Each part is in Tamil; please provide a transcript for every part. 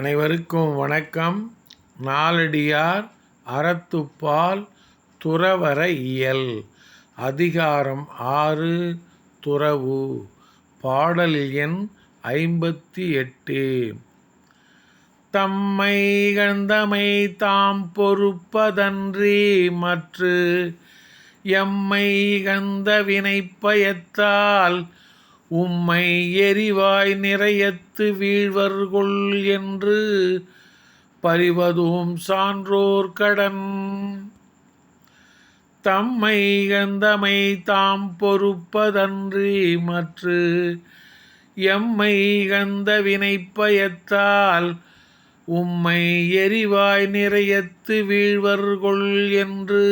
அனைவருக்கும் வணக்கம். நாலடியார் அறத்துப்பால் துறவர இயல். அதிகாரம் ஆறு துறவு. பாடல் எண் ஐம்பத்தி எட்டு. தம்மை கந்தமை தாம் பொறுப்பதன்றி மற்று எம்மை கந்த வினைப்பயத்தால் உம்மை எரிவாய் நிறையத்து வீழ்வர்கொள் என்று பறிவதும் சான்றோர் கடன். தம்மை கந்தமை தாம் பொறுப்பதன்றி மற்று எம்மை கந்த வினைப்பயத்தால் உம்மை எரிவாய் நிறையத்து வீழ்வர்கொள் என்று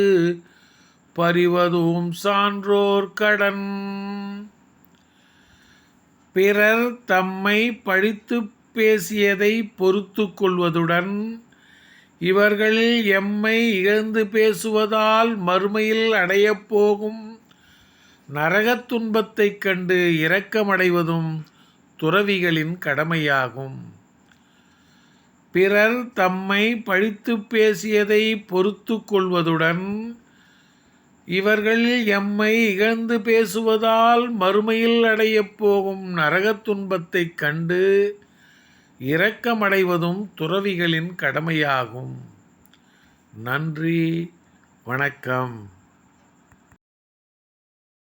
பறிவதும் சான்றோர் கடன். பிறர் தம்மை பழித்து பேசியதை பொறுத்து கொள்வதுடன் இவர்கள் எம்மை இகழ்ந்து பேசுவதால் மறுமையில் அடையப் போகும். நரகத் துன்பத்தைக் கண்டு இரக்கமடைவதும் துறவிகளின் கடமையாகும். பிறர் தம்மை பழித்து பேசியதை பொறுத்து கொள்வதுடன் இவர்கள் எம்மை இகழ்ந்து பேசுவதால் மறுமையில் அடையப் போகும் நரகத் துன்பத்தைக் கண்டு இரக்கமடைவதும் துறவிகளின் கடமையாகும். நன்றி வணக்கம்.